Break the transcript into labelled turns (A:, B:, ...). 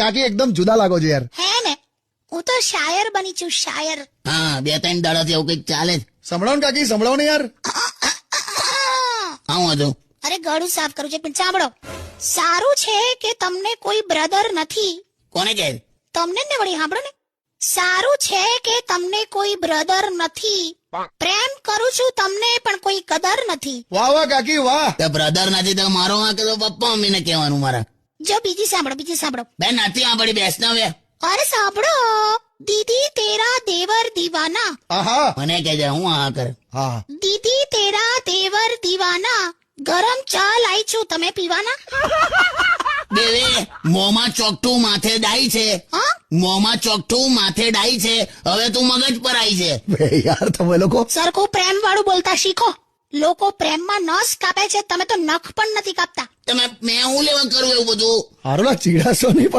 A: કાકી એકદમ જુદા લાગો છો યાર.
B: હે ને? હું તો શાયર બની છું શાયર.
C: હા બે ત્રણ દાડાથી એવું કંઈક ચાલે જ
A: સંભળાવો ને કાકી સંભળાવો ને યાર.
C: આવું હતું.
B: અરે ગળું સાફ કરું છે પણ સાંભળો. સારું છે કે તમને કોઈ બ્રધર નથી.
C: કોને કહે?
B: તમને ને વળી સાંભળો ને. સારું છે કે તમને કોઈ બ્રધર નથી. પ્રેમ કરું છું તમને પણ કોઈ કદર નથી.
A: વાહ વાહ કાકી વાહ.
C: તો બ્રધર નથી તો મારો વાંક તો પપ્પા મમ્મીને કહેવાનું મારા.
B: જો બીજી સાંભળો બીજી સાંભળો.
C: બેન નથી સાંભળી બેસ ને હવે.
B: અરે સાંભળો. દીદી તેરા દેવર દીવાના.
A: આહા.
C: મને કહેજે હું આ કર.
A: હા.
B: દીદી તેરા દેવર દીવાના. ગરમ ચા લાઈ છું તમે પીવાના?
C: દેવે મોમાં ચોકઠું માથે ડાઈ છે.
B: હા?
C: મોંમાં ચોકઠું માથે ડાઈ છે. હવે તું મગજ પર આવી છે.
A: બે યાર તમે લોકો.
B: સરખું પ્રેમ વાળું બોલતા શીખો. લોકો પ્રેમમાં નસ કાપે છે તમે તો નખ પણ નથી કાપતા.
C: હું લેવા કરું એવું બધું?
A: હારું ચીડાશો નહીં પણ.